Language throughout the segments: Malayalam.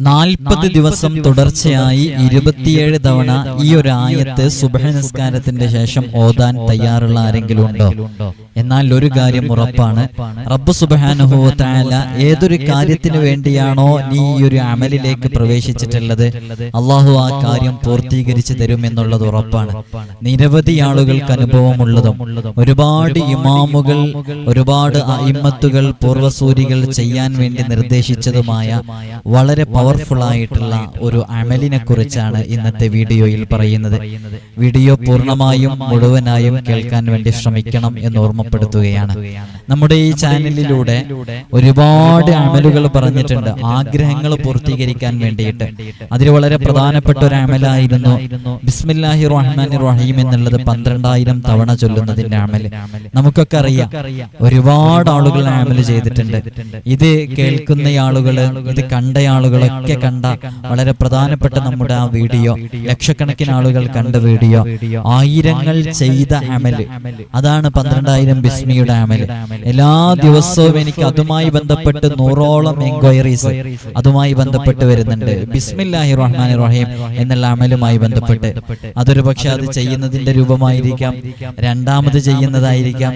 നാൽപ്പത് ദിവസം തുടർച്ചയായി ഇരുപത്തിയേഴ് തവണ ഈ ഒരു ആയത്ത് സുബഹ നിസ്കാരത്തിന്റെ ശേഷം ഓതാൻ തയ്യാറുള്ള ആരെങ്കിലും ഉണ്ടോ? എന്നാൽ ഒരു കാര്യം ഉറപ്പാണ്. റബ്ബ് സുബഹാനുഭവത്തായ ഏതൊരു കാര്യത്തിന് വേണ്ടിയാണോ നീ ഈ ഒരു അമലിലേക്ക് പ്രവേശിച്ചിട്ടുള്ളത്? അള്ളാഹു ആ കാര്യം പൂർത്തീകരിച്ചു തരും എന്നുള്ളത് ഉറപ്പാണ്. നിരവധി ആളുകൾക്ക് അനുഭവമുള്ളതും ഒരുപാട് ഇമാമുകൾ ഒരുപാട് അയിമത്തുകൾ പൂർവസൂരികൾ ചെയ്യാൻ വേണ്ടി നിർദ്ദേശിച്ചതുമായ വളരെ പവർഫുൾ ആയിട്ടുള്ള ഒരു അമലിനെ കുറിച്ചാണ് ഇന്നത്തെ വീഡിയോയിൽ പറയുന്നത്. വീഡിയോ പൂർണമായും മുഴുവനായും കേൾക്കാൻ വേണ്ടി ശ്രമിക്കണം എന്ന് ഓർമ്മപ്പെടുത്തുകയാണ്. നമ്മുടെ ഈ ചാനലിലൂടെ ഒരുപാട് അമലുകൾ പറഞ്ഞിട്ടുണ്ട്. ആഗ്രഹങ്ങൾ പൂർത്തീകരിക്കാൻ വേണ്ടിയിട്ട്. അതിൽ വളരെ പ്രധാനപ്പെട്ട ഒരു അമലായിരുന്നു ബിസ്മില്ലാഹി റഹ്മാൻ റഹീം എന്നുള്ളത് പന്ത്രണ്ടായിരം തവണ ചൊല്ലുന്നതിന്റെ അമൽ നമുക്കൊക്കെ അറിയാം ഒരുപാട് ആളുകൾ അമൽ ചെയ്തിട്ടുണ്ട്. ഇത് കേൾക്കുന്ന ആളുകൾ ഇത് കണ്ട ആളുകളൊക്കെ കണ്ട വളരെ പ്രധാനപ്പെട്ട നമ്മുടെ ആ വീഡിയോ ലക്ഷക്കണക്കിന് ആളുകൾ കണ്ട വീഡിയോ ആയിരങ്ങൾ ചെയ്ത അമൽ അതാണ് പന്ത്രണ്ടായിരം ബിസ്മിയുടെ അമൽ എല്ലാ ദിവസവും എനിക്ക് അതുമായി ബന്ധപ്പെട്ട് നൂറോളം എൻക്വയറീസ് അതുമായി ബന്ധപ്പെട്ട് വരുന്നുണ്ട്. ബിസ്മില്ലാഹി റഹ്മാൻ റഹീം എന്നുള്ള അമലുമായി ബന്ധപ്പെട്ട് അതൊരു പക്ഷെ അത് ചെയ്യുന്നതിന്റെ രൂപമായിരിക്കാം. രണ്ടാമത് ചെയ്യുന്നതായിരിക്കാം.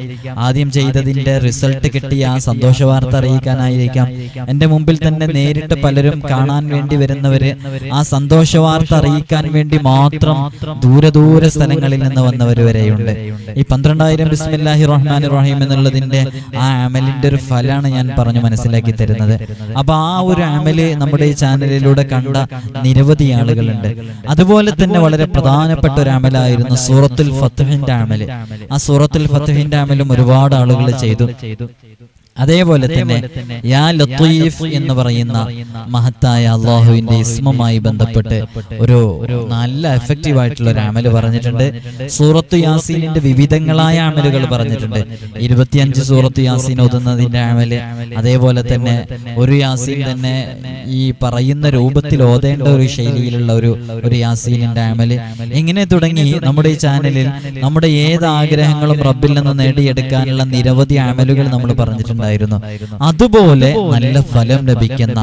ആദ്യം ചെയ്തതിന്റെ റിസൾട്ട് കിട്ടിയ ആ സന്തോഷ വാർത്ത അറിയിക്കാനായിരിക്കാം. എന്റെ മുമ്പിൽ തന്നെ നേരിട്ട് പലരും കാണാൻ വേണ്ടി വരുന്നവര് ആ സന്തോഷ വാർത്ത അറിയിക്കാൻ വേണ്ടി മാത്രം ദൂരെ ദൂരെ സ്ഥലങ്ങളിൽ നിന്ന് വന്നവർ വരെയുണ്ട്. ഈ പന്ത്രണ്ടായിരം ബിസ്മില്ലാഹി റഹ്മാൻ റഹീം എന്നുള്ളതിന്റെ ആ അമലിന്റെ ഒരു ഫലാണ് ഞാൻ പറഞ്ഞു മനസ്സിലാക്കി തരുന്നത്. അപ്പൊ ആ ഒരു അമൽ നമ്മുടെ ഈ ചാനലിലൂടെ കണ്ട നിരവധി ആളുകളുണ്ട്. അതുപോലെ തന്നെ വളരെ പ്രധാനപ്പെട്ട ഒരു അമലായിരുന്നു സൂറത്തുൽ ഫത്തുഹിന്റെ അമൽ ആ സൂറത്തുൽ ഫത്തുഹിന്റെ അമലും ഒരുപാട് ആളുകൾ ചെയ്തു. അതേപോലെ തന്നെ യാ ലത്തീഫ് എന്ന് പറയുന്ന മഹത്തായ അള്ളാഹുവിന്റെ ഇസ്മുമായി ബന്ധപ്പെട്ട് ഒരു നല്ല എഫക്റ്റീവ് ആയിട്ടുള്ള ഒരു അമൽ പറഞ്ഞിട്ടുണ്ട്. സൂറത്ത് യാസീനിന്റെ വിവിധങ്ങളായ അമലുകൾ പറഞ്ഞിട്ടുണ്ട്. ഇരുപത്തിയഞ്ച് സൂറത്ത് യാസീൻ ഓതുന്നതിന്റെ അമൽ. അതേപോലെ തന്നെ ഒരു യാസീൻ തന്നെ ഈ പറയുന്ന രൂപത്തിൽ ഓതേണ്ട ഒരു ശൈലിയിലുള്ള ഒരു ഒരു യാസീനിന്റെ അമൽ. ഇങ്ങനെ തുടങ്ങി? നമ്മുടെ ഈ ചാനലിൽ നമ്മുടെ ഏത് ആഗ്രഹങ്ങളും റബ്ബിൽ നിന്ന് നേടിയെടുക്കാനുള്ള നിരവധി അമലുകൾ നമ്മൾ പറഞ്ഞിട്ടുണ്ട്. ഉണ്ടായിരുന്നു. അതുപോലെ നല്ല ഫലം ലഭിക്കുന്ന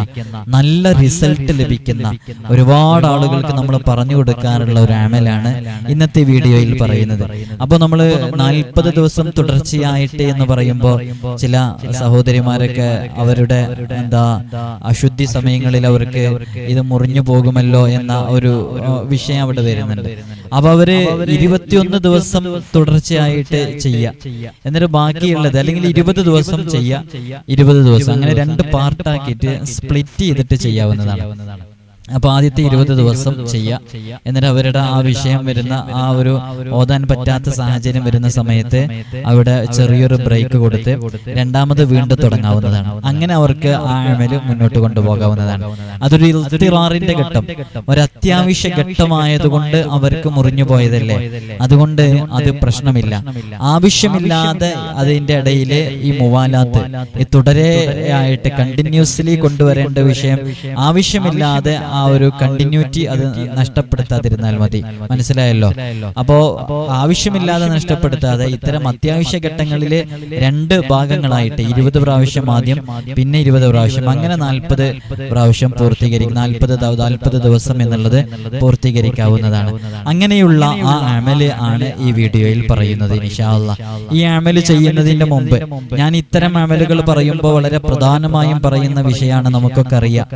നല്ല റിസൾട്ട് ലഭിക്കുന്ന ഒരുപാട് ആളുകൾക്ക് നമ്മൾ പറഞ്ഞു കൊടുക്കാനുള്ള ഒരു ആമലാണ് ഇന്നത്തെ വീഡിയോയിൽ പറയുന്നത്. അപ്പോൾ നമ്മൾ നാൽപ്പത് ദിവസം തുടർച്ചയായിട്ട് എന്ന് പറയുമ്പോൾ ചില സഹോദരിമാരൊക്കെ അവരുടെ എന്താ അശുദ്ധി സമയങ്ങളിൽ അവർക്ക് ഇത് മുറിഞ്ഞു പോകുമല്ലോ എന്ന ഒരു വിഷയം അവിടെ വരുന്നുണ്ട്. അപ്പൊ അവർ ഇരുപത്തിയൊന്ന് ദിവസം തുടർച്ചയായിട്ട് ചെയ്യുക എന്നിട്ട് ബാക്കിയുള്ളത് അല്ലെങ്കിൽ ഇരുപത് ദിവസം ചെയ്യാം. ഇരുപത് ദിവസം. അങ്ങനെ രണ്ട് പാർട്ടാക്കിയിട്ട് സ്പ്ലിറ്റ് ചെയ്തിട്ട് ചെയ്യാവുന്നതാണ്. അപ്പൊ ആദ്യത്തെ ഇരുപത് ദിവസം ചെയ്യാം. എന്നിട്ട് അവരുടെ ആ വിഷയം വരുന്ന ആ ഒരു ഓതാൻ പറ്റാത്ത സാഹചര്യം വരുന്ന സമയത്ത് അവിടെ ചെറിയൊരു ബ്രേക്ക് കൊടുത്ത് രണ്ടാമത് വീണ്ടും തുടങ്ങാവുന്നതാണ്. അങ്ങനെ അവർക്ക് ആ അമൽ മുന്നോട്ട് കൊണ്ടുപോകാവുന്നതാണ്. അതൊരു ഇൽത്തിറാറിന്റെ ഘട്ടം. ഒരു അത്യാവശ്യ ഘട്ടമായതുകൊണ്ട് അവർക്ക് മുറിഞ്ഞു പോയതല്ലേ? അതുകൊണ്ട് അത് പ്രശ്നമില്ല. ആവശ്യമില്ലാതെ അതിന്റെ ഇടയിൽ ഈ മുവാലാത്ത് ഈ തുടരെയായിട്ട് കണ്ടിന്യൂസ്ലി കൊണ്ടുവരേണ്ട വിഷയം ആവശ്യമില്ലാതെ ആ ഒരു കണ്ടിന്യൂറ്റി അത് നഷ്ടപ്പെടുത്താതിരുന്നാൽ മതി. മനസ്സിലായല്ലോ? അപ്പോ ആവശ്യമില്ലാതെ നഷ്ടപ്പെടുത്താതെ ഇത്തരം അത്യാവശ്യ ഘട്ടങ്ങളിൽ രണ്ട് ഭാഗങ്ങളായിട്ട് ഇരുപത് പ്രാവശ്യം ആദ്യം പിന്നെ ഇരുപത് പ്രാവശ്യം അങ്ങനെ നാൽപ്പത് പ്രാവശ്യം പൂർത്തീകരിക്കും. നാൽപ്പത് നാൽപ്പത് ദിവസം എന്നുള്ളത് പൂർത്തീകരിക്കാവുന്നതാണ്. അങ്ങനെയുള്ള ആ അമൽ ആണ് ഈ വീഡിയോയിൽ പറയുന്നത് ഇൻഷാല്ല ഈ അമൽ ചെയ്യുന്നതിന്റെ മുമ്പ് ഞാൻ ഇത്തരം അമലുകൾ പറയുമ്പോൾ വളരെ പ്രധാനമായും പറയുന്ന വിഷയമാണ് നമുക്കൊക്കെ അറിയാം.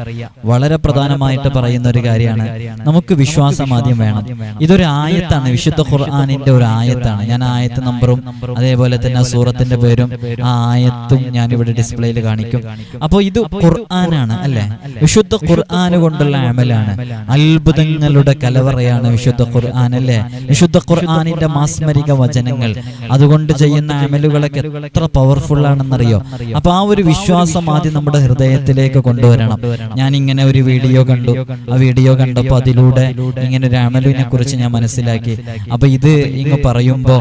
വളരെ പ്രധാനമായിട്ട് പറയുന്ന ഒരു കാര്യമാണ്. നമുക്ക് വിശ്വാസം ആദ്യം വേണം. ഇതൊരു ആയത്താണ്. വിശുദ്ധ ഖുർആാനിന്റെ ഒരു ആയത്താണ്. ഞാൻ ആയത്ത് നമ്പറും അതേപോലെ തന്നെ സൂറത്തിന്റെ പേരും ആ ആയത്തും ഞാൻ ഇവിടെ ഡിസ്പ്ലേയിൽ കാണിക്കും. അപ്പോൾ ഇത് ഖുർആനാണ് അല്ലെ? വിശുദ്ധ ഖുർആൻ കൊണ്ടുള്ള അമലാണ്. അത്ഭുതങ്ങളുടെ കലവറയാണ് വിശുദ്ധ ഖുർആൻ അല്ലെ? വിശുദ്ധ ഖുർആാനിന്റെ മാസ്മരിക വചനങ്ങൾ. അതുകൊണ്ട് ചെയ്യുന്ന അമലുകളൊക്കെ എത്ര പവർഫുൾ ആണെന്നറിയോ? അപ്പൊ ആ ഒരു വിശ്വാസം ആദ്യം നമ്മുടെ ഹൃദയത്തിലേക്ക് കൊണ്ടുവരണം. ഞാൻ ഇങ്ങനെ ഒരു വീഡിയോ കണ്ടു. ആ വീഡിയോ കണ്ടപ്പോൾ അതിലൂടെ ഇങ്ങനെ ഒരു കുറിച്ച് ഞാൻ മനസ്സിലാക്കി. അപ്പൊ ഇത് ഇങ്ങ് പറയുമ്പോ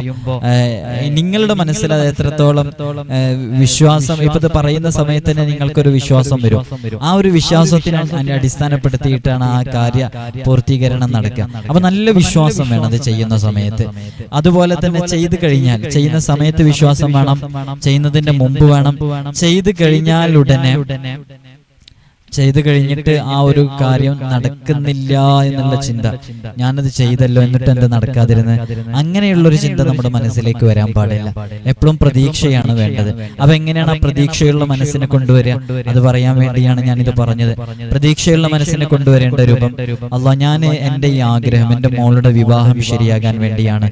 നിങ്ങളുടെ മനസ്സിൽ അത് എത്രത്തോളം വിശ്വാസം? ഇപ്പൊ ഇത് പറയുന്ന സമയത്ത് തന്നെ നിങ്ങൾക്കൊരു വിശ്വാസം വരും. ആ ഒരു വിശ്വാസത്തിനെ അടിസ്ഥാനപ്പെടുത്തിയിട്ടാണ് ആ കാര്യ പൂർത്തീകരണം നടക്കുക. അപ്പൊ നല്ല വിശ്വാസം വേണം അത് ചെയ്യുന്ന സമയത്ത്. അതുപോലെ തന്നെ ചെയ്തു കഴിഞ്ഞാൽ ചെയ്യുന്ന സമയത്ത് വിശ്വാസം വേണം. ചെയ്യുന്നതിന്റെ മുമ്പ് വേണം. ചെയ്തു കഴിഞ്ഞാൽ ഉടനെ ചെയ്തു കഴിഞ്ഞിട്ട് ആ ഒരു കാര്യം നടക്കുന്നില്ല എന്നുള്ള ചിന്ത. ഞാനത് ചെയ്തല്ലോ എന്നിട്ട് എന്താ നടക്കാതിരുന്നത് അങ്ങനെയുള്ള ഒരു ചിന്ത നമ്മുടെ മനസ്സിലേക്ക് വരാൻ പാടില്ല. എപ്പോഴും പ്രതീക്ഷയാണ് വേണ്ടത്. അപ്പൊ എങ്ങനെയാണ് ആ പ്രതീക്ഷയുള്ള മനസ്സിനെ കൊണ്ടുവരിക? അത് പറയാൻ വേണ്ടിയാണ് ഞാൻ ഇത് പറഞ്ഞത്. പ്രതീക്ഷയുള്ള മനസ്സിനെ കൊണ്ടുവരേണ്ട രൂപം. അല്ല ഞാൻ എന്റെ ഈ ആഗ്രഹം എന്റെ മോളുടെ വിവാഹം ശരിയാകാൻ വേണ്ടിയാണ്.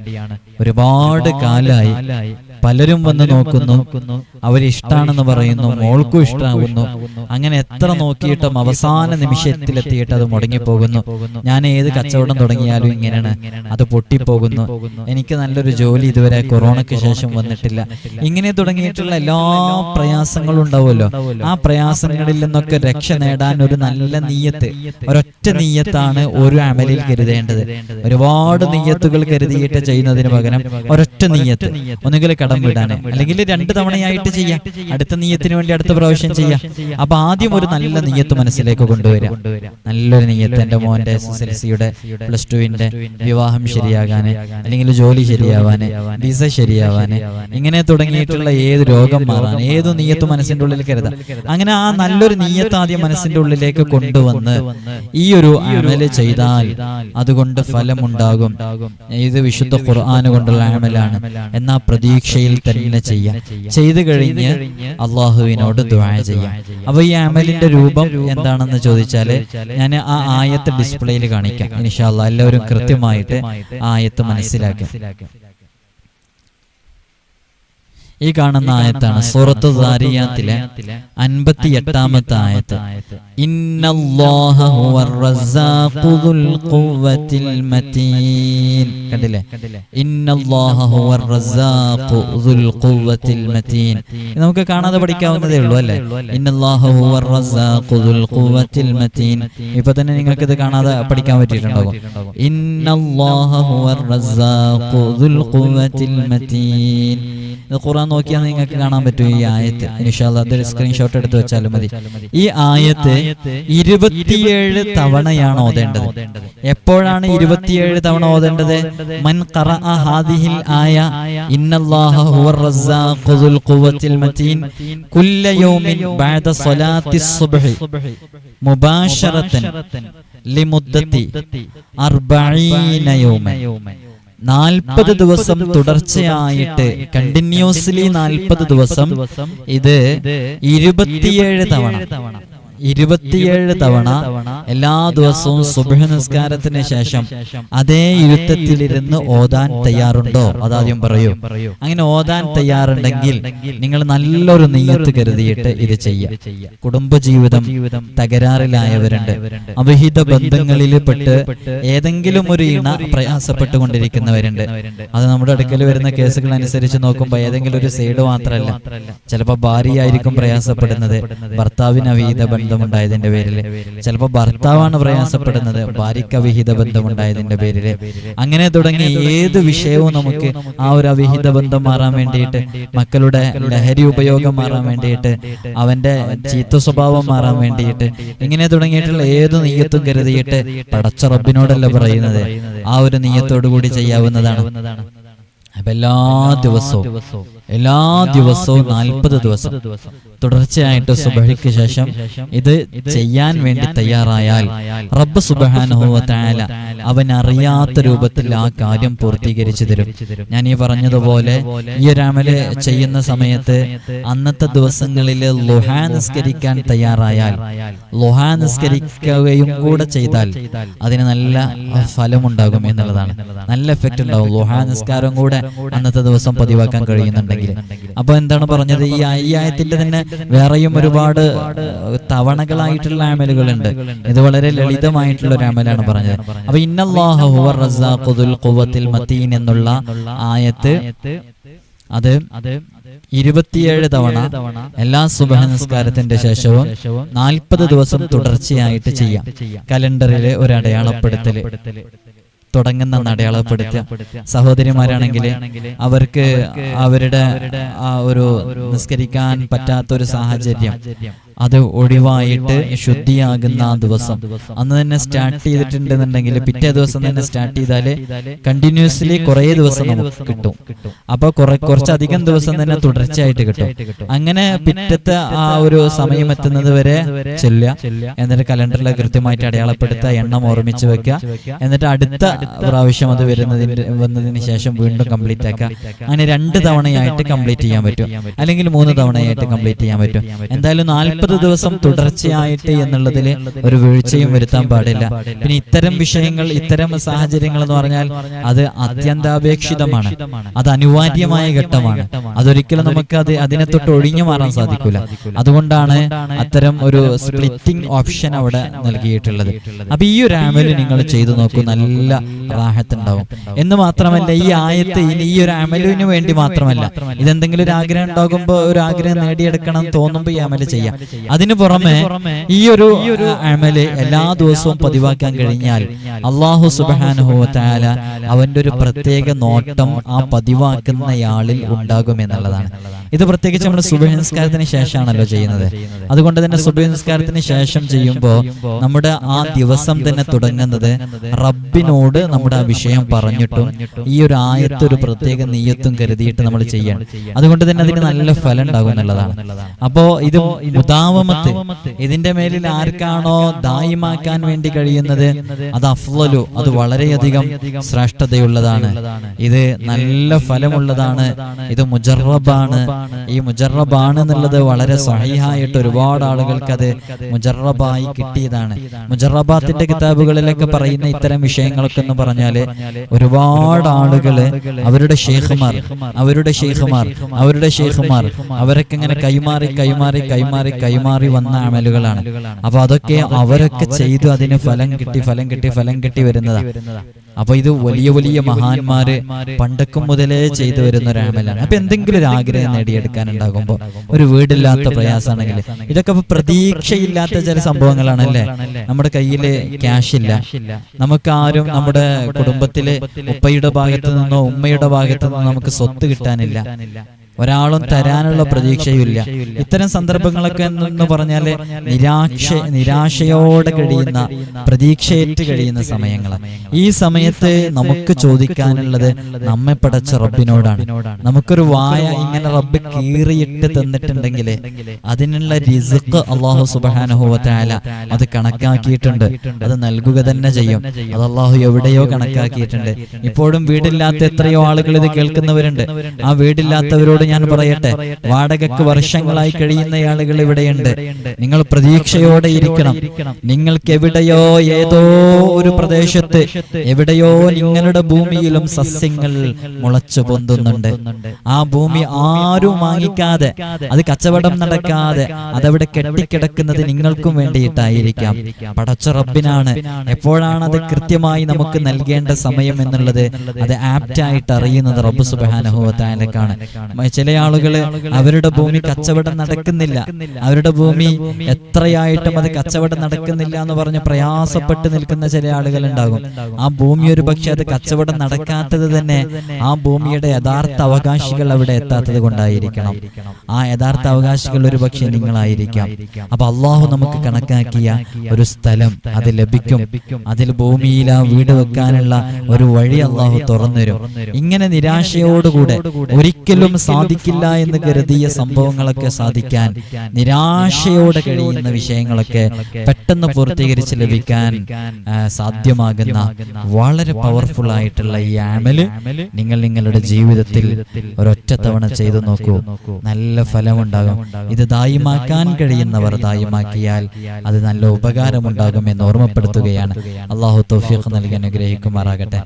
ഒരുപാട് കാലായി. പലരും വന്ന് നോക്കുന്നു. അവരിഷ്ടാണെന്ന് പറയുന്നു. മോൾക്കും ഇഷ്ടാവുന്നു അങ്ങനെ എത്ര നോക്കിയിട്ടും അവസാന നിമിഷത്തിലെത്തിയിട്ട് അത് മുടങ്ങിപ്പോകുന്നു. ഞാൻ ഏത് കച്ചവടം തുടങ്ങിയാലും ഇങ്ങനെയാണ്. അത് പൊട്ടിപ്പോകുന്നു. എനിക്ക് നല്ലൊരു ജോലി ഇതുവരെ കൊറോണയ്ക്ക് ശേഷം വന്നിട്ടില്ല. ഇങ്ങനെ തുടങ്ങിയിട്ടുള്ള എല്ലാ പ്രയാസങ്ങളും ഉണ്ടാവുമല്ലോ. ആ പ്രയാസങ്ങളിൽ നിന്നൊക്കെ രക്ഷ നേടാൻ ഒരു നല്ല നീയത്ത്. ഒരൊറ്റ നീയത്താണ് ഒരു അമലിൽ കരുതേണ്ടത്. ഒരുപാട് നീയത്തുകൾ കരുതിയിട്ട് ചെയ്യുന്നതിന് പകരം ഒരൊറ്റ നീയത്ത്. ഒന്നുകിൽ കടം വിടാന്. അല്ലെങ്കിൽ രണ്ട് തവണയായിട്ട് ചെയ്യാം. അടുത്ത നീയത്തിന് വേണ്ടി അടുത്ത പ്രാവശ്യം ചെയ്യാം. അപ്പൊ ആദ്യം ഒരു നല്ല നീയത്ത് മനസ്സിലേക്ക് കൊണ്ടുവരാം. നല്ലൊരു നീയത്ത് എന്റെ മോന്റെ എസ് എസ് എൽ സിയുടെ പ്ലസ് ടുവിന്റെ വിവാഹം ശരിയാകാന് അല്ലെങ്കിൽ ജോലി ശരിയാവാന് വിസ ശരിയാവാന് ഇങ്ങനെ തുടങ്ങിയിട്ടുള്ള ഏത് രോഗം മാറാൻ ഏത് നീയത്ത് മനസ്സിന്റെ ഉള്ളിൽ കരുതാം. അങ്ങനെ ആ നല്ലൊരു നീയത്ത് ആദ്യം മനസ്സിന്റെ ഉള്ളിലേക്ക് കൊണ്ടുവന്ന് ഈ ഒരു അമൽ ചെയ്താൽ അതുകൊണ്ട് ഫലമുണ്ടാകും. ഇത് വിശുദ്ധ ഖുർആാന് കൊണ്ടുള്ള അമലാണ് എന്നാ പ്രതീക്ഷയിൽ തന്നെ ചെയ്യാം. ചെയ്തു കഴിഞ്ഞ് അള്ളാഹുവിനോട് ദ്വാ ചെയ്യാം. അപ്പൊ ഈ അമലിന്റെ രൂപം എന്താണെന്ന് ചോദിച്ചാൽ ഞാൻ ആ ആയത്ത് ഡിസ്പ്ലേയിൽ കാണിക്കാം. ഇൻഷാല്ല എല്ലാവരും കൃത്യമായിട്ട് ആയത്ത് മനസ്സിലാക്കാം. ഈ കാണുന്ന ആയത്താണ് സൂറത്ത് ദാരിയാത്തിലെ അൻപത്തി എട്ടാമത്തെ ആയത്ത്. കണ്ടില്ലേ? നമുക്ക് കാണാതെ പഠിക്കാവുന്നതേ ഉള്ളൂ അല്ലെ? ഇപ്പൊ തന്നെ നിങ്ങൾക്ക് ഇത് കാണാതെ പഠിക്കാൻ പറ്റിയിട്ടുണ്ടാകും ഇന്നല്ലാഹ നോക്കിയാൽ നിങ്ങൾക്ക് കാണാൻ പറ്റും ഈ ആയത്ത്. ഇൻഷാല്ല അതൊരു സ്ക്രീൻഷോട്ട് എടുത്ത് വെച്ചാലും മതി. ഈ ആയത്ത് ഇരുപത്തിയേഴ് തവണയാണ് ഓതേണ്ടത്. എപ്പോഴാണ് ഇരുപത്തിയേഴ് തവണ ഓതേണ്ടത്? മൻ ഹാദിഹിൽ ആയ ഇന്നല്ലാഹ ഖുവ്വത്തിൽ മതീൻ കുല്ല യൗമിൻ ബഅദ സുബ്ഹി അർബഈന നാൽപ്പത് ദിവസം തുടർച്ചയായിട്ട് കണ്ടിന്യൂസ്ലി നാൽപ്പത് ദിവസം ഇത് ഇരുപത്തിയേഴ് തവണ. ഇരുപത്തിയേഴ് തവണ എല്ലാ ദിവസവും സുബഹ നിസ്കാരത്തിന് ശേഷം അതേ ഇരുത്തത്തിലിരുന്ന് ഓതാൻ തയ്യാറുണ്ടോ? അതാദ്യം പറയൂ. അങ്ങനെ ഓതാൻ തയ്യാറുണ്ടെങ്കിൽ നിങ്ങൾ നല്ലൊരു നെയ്യത്ത് കരുതിയിട്ട് ഇത് ചെയ്യാം കുടുംബജീവിതം തകരാറിലായവരുണ്ട്. അവിഹിത ബന്ധങ്ങളിൽ പെട്ട് ഏതെങ്കിലും ഒരു ഇണ പ്രയാസപ്പെട്ടുകൊണ്ടിരിക്കുന്നവരുണ്ട്. അത് നമ്മുടെ അടുക്കൽ വരുന്ന കേസുകൾ അനുസരിച്ച് നോക്കുമ്പോൾ ഏതെങ്കിലും ഒരു സൈഡ് മാത്രമല്ല. ചിലപ്പോൾ ഭാര്യയായിരിക്കും പ്രയാസപ്പെടുന്നത്. ഭർത്താവിന് അവിഹിത ബന്ധമുണ്ടായതിന്റെ പേരിൽ ചിലപ്പോൾ ഭർത്താവാണ് പ്രയാസപ്പെടുന്നത് ഭാര്യക്ക് അവിഹിത ബന്ധമുണ്ടായതിന്റെ പേരിൽ അങ്ങനെ തുടങ്ങി ഏത് വിഷയവും നമുക്ക് ആ ഒരു അവിഹിത ബന്ധം മാറാൻ വേണ്ടിയിട്ട് മക്കളുടെ ലഹരി ഉപയോഗം മാറാൻ വേണ്ടിയിട്ട് അവന്റെ ചീത്ത സ്വഭാവം മാറാൻ വേണ്ടിയിട്ട് ഇങ്ങനെ തുടങ്ങിയിട്ടുള്ള ഏത് നീയത്തും കരുതിയിട്ട് പടച്ച റബ്ബിനോടല്ല പറയുന്നത്? ആ ഒരു നീയത്തോടു കൂടി ചെയ്യാവുന്നതാണ്. അപ്പൊ എല്ലാ ദിവസവും എല്ലാ ദിവസവും നാൽപ്പത് ദിവസം. തുടർച്ചയായിട്ട് സുബഹിക്ക് ശേഷം ഇത് ചെയ്യാൻ വേണ്ടി തയ്യാറായാൽ റബ്ബ് സുബഹാനുഭവത്തായാല അവൻ അറിയാത്ത രൂപത്തിൽ ആ കാര്യം പൂർത്തീകരിച്ചു തരും. ഞാൻ ഈ പറഞ്ഞതുപോലെ ഈ ഒരു അമൽ ചെയ്യുന്ന സമയത്ത് അന്നത്തെ ദിവസങ്ങളിൽ ലുഹാ നിസ്കരിക്കാൻ തയ്യാറായാൽ ലുഹാ നിസ്കരിക്കുകയും കൂടെ ചെയ്താൽ അതിന് നല്ല ഫലമുണ്ടാകും എന്നുള്ളതാണ്. നല്ല എഫക്റ്റ് ഉണ്ടാകും ലുഹാ നിസ്കാരം കൂടെ അന്നത്തെ ദിവസം പതിവാക്കാൻ കഴിയുന്നുണ്ടെങ്കിൽ. അപ്പൊ എന്താണ് പറഞ്ഞത്? ഈ അയ്യായത്തിന്റെ തന്നെ വേറെയും ഒരുപാട് തവണകളായിട്ടുള്ള ആമലുകളുണ്ട്. ഇത് വളരെ ലളിതമായിട്ടുള്ള ഒരു അമലാണ് പറഞ്ഞത്. അപ്പൊ ഇന്നല്ലാഹ മത്തീൻ എന്നുള്ള ആയത്ത് അത് ഇരുപത്തിയേഴ് തവണ എല്ലാ സുബഹ നിസ്കാരത്തിന്റെ ശേഷവും നാൽപ്പത് ദിവസം തുടർച്ചയായിട്ട് ചെയ്യാം. കലണ്ടറിലെ ഒരു അടയാളപ്പെടുത്തൽ തുടങ്ങുന്ന അടയാളപ്പെടുത്തുക സഹോദരിമാരാണെങ്കിൽ അവർക്ക് അവരുടെ ആ ഒരു നിസ്കരിക്കാൻ പറ്റാത്ത ഒരു സാഹചര്യം. അത് ഒഴിവായിട്ട് ശുദ്ധിയാകുന്ന ആ ദിവസം. അന്ന് തന്നെ സ്റ്റാർട്ട് ചെയ്തിട്ടുണ്ടെന്നുണ്ടെങ്കിൽ പിറ്റേ ദിവസം തന്നെ സ്റ്റാർട്ട് ചെയ്താൽ കണ്ടിന്യൂസ്ലി കുറെ ദിവസം നമുക്ക് കിട്ടും. അപ്പൊ കുറെ കുറച്ചധികം ദിവസം തന്നെ തുടർച്ചയായിട്ട് കിട്ടും. അങ്ങനെ പിറ്റത്തെ ആ ഒരു സമയം എത്തുന്നത് വരെ ചെല്ലുക. എന്നിട്ട് കലണ്ടറിൽ കൃത്യമായിട്ട് അടയാളപ്പെടുത്തുക എണ്ണം ഓർമ്മിച്ച് വെക്കുക. എന്നിട്ട് അടുത്ത പ്രാവശ്യം അത് വരുന്നതിന് വന്നതിന് ശേഷം വീണ്ടും കംപ്ലീറ്റ് ആക്കുക അങ്ങനെ രണ്ട് തവണയായിട്ട് കംപ്ലീറ്റ് ചെയ്യാൻ പറ്റും. അല്ലെങ്കിൽ മൂന്ന് തവണയായിട്ട് കംപ്ലീറ്റ് ചെയ്യാൻ പറ്റും. എന്തായാലും നാൽപ്പത് ദിവസം തുടർച്ചയായിട്ട് എന്നുള്ളതിൽ ഒരു വീഴ്ചയും വരുത്താൻ പാടില്ല. പിന്നെ ഇത്തരം വിഷയങ്ങൾ ഇത്തരം സാഹചര്യങ്ങൾ എന്ന് പറഞ്ഞാൽ അത് അത്യന്താപേക്ഷിതമാണ്. അത് അനിവാര്യമായ ഘട്ടമാണ്. അതൊരിക്കലും നമുക്ക് അത് അതിനെ തൊട്ട് ഒഴിഞ്ഞു മാറാൻ സാധിക്കില്ല. അതുകൊണ്ടാണ് അത്തരം ഒരു സ്പ്ലിറ്റിംഗ് ഓപ്ഷൻ അവിടെ നൽകിയിട്ടുള്ളത്. അപ്പൊ ഈ ഒരു ആമൽ നിങ്ങൾ ചെയ്തു നോക്കൂ. നല്ല റാഹത്തുണ്ടാവും എന്ന് മാത്രമല്ല ഈ ആയത്ത് ഇനി ഈ ഒരു അമലിന് വേണ്ടി മാത്രമല്ല. ഇതെന്തെങ്കിലും ഒരു ആഗ്രഹം ഉണ്ടാകുമ്പോൾ ഒരു ആഗ്രഹം നേടിയെടുക്കണം തോന്നുമ്പോൾ ഈ അമൽ ചെയ്യാം. അതിനു പുറമെ ഈ ഒരു അമൽ എല്ലാ ദിവസവും പതിവാക്കാൻ കഴിഞ്ഞാൽ അള്ളാഹു സുബാനുഹോത്താല അവന്റെ ഒരു പ്രത്യേക നോട്ടം ആ പതിവാക്കുന്നയാളിൽ ഉണ്ടാകും എന്നുള്ളതാണ്. ഇത് പ്രത്യേകിച്ച് നമ്മൾ സുബഹിസ്കാരത്തിന് ശേഷമാണല്ലോ ചെയ്യുന്നത്. അതുകൊണ്ട് തന്നെ സുബഹിസ്കാരത്തിന് ശേഷം ചെയ്യുമ്പോൾ നമ്മുടെ ആ ദിവസം തന്നെ തുടങ്ങുന്നത് റബ്ബിനോട് നമ്മുടെ ആ വിഷയം പറഞ്ഞിട്ടും ഈ ഒരു ആയത്തൊരു ഒരു പ്രത്യേക നീയത്തും കരുതിയിട്ട് നമ്മൾ ചെയ്യണം അതുകൊണ്ട് തന്നെ അതിന് നല്ല ഫലം ഉണ്ടാകും എന്നുള്ളതാണ്. അപ്പോ ഇത് മുതാവമത്ത് ഇതിന്റെ മേലിൽ ആർക്കാണോ ദായിമാക്കാൻ വേണ്ടി കഴിയുന്നത് അത് അഫ്ലലു അത് വളരെയധികം ശ്രേഷ്ഠതയുള്ളതാണ്. ഇത് നല്ല ഫലമുള്ളതാണ്. ഇത് മുജറബാണ് ഈ മുജറബാണ് എന്നുള്ളത് വളരെ സഹിഹായിട്ട് ഒരുപാട് ആളുകൾക്ക് അത് മുജറബായി കിട്ടിയതാണ്. മുജറബാത്തിന്റെ കിതാബുകളിലൊക്കെ പറയുന്ന ഇത്തരം വിഷയങ്ങളൊക്കെ എന്ന് പറഞ്ഞാൽ ഒരുപാട് ആളുകൾ അവരുടെ ഷെയ്ഖുമാർ അവരുടെ ഷെയ്ഖുമാർ അവരുടെ ഷെയ്ഖുമാർ അവരൊക്കെ ഇങ്ങനെ കൈമാറി കൈമാറി കൈമാറി കൈമാറി വന്ന അമലുകളാണ് അപ്പൊ അതൊക്കെ അവരൊക്കെ ചെയ്തു അതിന് ഫലം കിട്ടി ഫലം കിട്ടി ഫലം കിട്ടി വരുന്നതാ. അപ്പൊ ഇത് വലിയ വലിയ മഹാന്മാര് പണ്ടക്കും മുതലേ ചെയ്തു വരുന്ന ഒരു അമലാണ് അപ്പൊ എന്തെങ്കിലും ഒരു ആഗ്രഹം നേടിയെടുക്കാൻ ഉണ്ടാകുമ്പോ ഒരു വീടില്ലാത്ത പ്രയാസമാണെങ്കിൽ ഇതൊക്കെ ഇപ്പൊ പ്രതീക്ഷയില്ലാത്ത ചില സംഭവങ്ങളാണല്ലേ? നമ്മുടെ കയ്യിൽ ക്യാഷ് ഇല്ല നമുക്ക് ആരും നമ്മുടെ കുടുംബത്തിലെ ഉപ്പയുടെ ഭാഗത്തു നിന്നോ ഉമ്മയുടെ ഭാഗത്തു നിന്നോ നമുക്ക് സ്വത്ത് കിട്ടാനില്ല. ഒരാളും തരാനുള്ള പ്രതീക്ഷയുമില്ല. ഇത്തരം സന്ദർഭങ്ങളൊക്കെ എന്ന് പറഞ്ഞാൽ നിരാക്ഷ നിരാശയോടെ കഴിയുന്ന പ്രതീക്ഷയേറ്റ് കഴിയുന്ന സമയങ്ങൾ ഈ സമയത്ത് നമുക്ക് ചോദിക്കാനുള്ളത് നമ്മെ പടച്ച റബ്ബിനോടാണ്. നമുക്കൊരു വായ ഇങ്ങനെ റബ്ബ് കീറിയിട്ട് തന്നിട്ടുണ്ടെങ്കിൽ അതിനുള്ള റിസുക്ക് അള്ളാഹു സുബാനുഹുവല അത് കണക്കാക്കിയിട്ടുണ്ട്. അത് നൽകുക തന്നെ ചെയ്യും. അത് അള്ളാഹു എവിടെയോ കണക്കാക്കിയിട്ടുണ്ട്. ഇപ്പോഴും വീടില്ലാത്ത എത്രയോ ആളുകൾ ഇത് കേൾക്കുന്നവരുണ്ട്. ആ വീടില്ലാത്തവരോട് ഞാൻ പറയട്ടെ വാടകയ്ക്ക് വർഷങ്ങളായി കഴിയുന്ന ആളുകൾ ഇവിടെയുണ്ട് നിങ്ങൾ പ്രതീക്ഷയോടെ ഇരിക്കണം. നിങ്ങൾക്ക് എവിടെയോ ഏതോ ഒരു പ്രദേശത്ത് എവിടെയോ നിങ്ങളുടെ ഭൂമിയിലും സസ്യങ്ങൾ മുളച്ചു പൊന്തുന്നുണ്ട്. ആ ഭൂമി ആരും വാങ്ങിക്കാതെ അത് കച്ചവടം നടക്കാതെ അതവിടെ കെട്ടിക്കിടക്കുന്നത് നിങ്ങൾക്കും വേണ്ടിയിട്ടായിരിക്കാം. പടച്ച റബ്ബിനാണ് എപ്പോഴാണ് അത് കൃത്യമായി നമുക്ക് നൽകേണ്ട സമയം എന്നുള്ളത് അത് ആപ്റ്റായിട്ട് അറിയുന്നത് റബ്ബ് സുബാനഹുവത്തായാലേക്കാണ് ചില ആളുകൾ അവരുടെ ഭൂമി കച്ചവടം നടക്കുന്നില്ല. അവരുടെ ഭൂമി എത്രയായിട്ടും അത് കച്ചവടം നടക്കുന്നില്ല എന്ന് പറഞ്ഞ് പ്രയാസപ്പെട്ട് നിൽക്കുന്ന ചില ആളുകൾ ഉണ്ടാകും. ആ ഭൂമി ഒരു പക്ഷെ അത് കച്ചവടം നടക്കാത്തത് തന്നെ ആ ഭൂമിയുടെ യഥാർത്ഥ അവകാശികൾ അവിടെ എത്താത്തത് കൊണ്ടായിരിക്കണം. ആ യഥാർത്ഥ അവകാശികൾ ഒരു പക്ഷെ നിങ്ങളായിരിക്കാം. അപ്പൊ അള്ളാഹു നമുക്ക് കണക്കാക്കിയ ഒരു സ്ഥലം അത് ലഭിക്കും. അതിൽ ഭൂമിയിൽ ആ വീട് വെക്കാനുള്ള ഒരു വഴി അള്ളാഹു തുറന്നുതരും. ഇങ്ങനെ നിരാശയോടുകൂടെ ഒരിക്കലും സാധിക്കില്ല എന്ന് കരുതിയ സംഭവങ്ങളൊക്കെ സാധിക്കാൻ നിരാശയോടെ കഴിയുന്ന വിഷയങ്ങളൊക്കെ പെട്ടെന്ന് പൂർത്തീകരിച്ച് ലഭിക്കാൻ സാധ്യമാകുന്ന വളരെ പവർഫുൾ ആയിട്ടുള്ള ഈ ആമൽ നിങ്ങൾ നിങ്ങളുടെ ജീവിതത്തിൽ ഒരൊറ്റ തവണ ചെയ്തു നോക്കൂ. നല്ല ഫലമുണ്ടാകും. ഇത് ദായിമാക്കാൻ കഴിയുന്നവർ ദായിമാക്കിയാൽ അത് നല്ല ഉപകാരമുണ്ടാകും എന്ന് ഓർമ്മപ്പെടുത്തുകയാണ്. അള്ളാഹു തൗഫീഖ് നൽകി അനുഗ്രഹിക്കുമാറാകട്ടെ.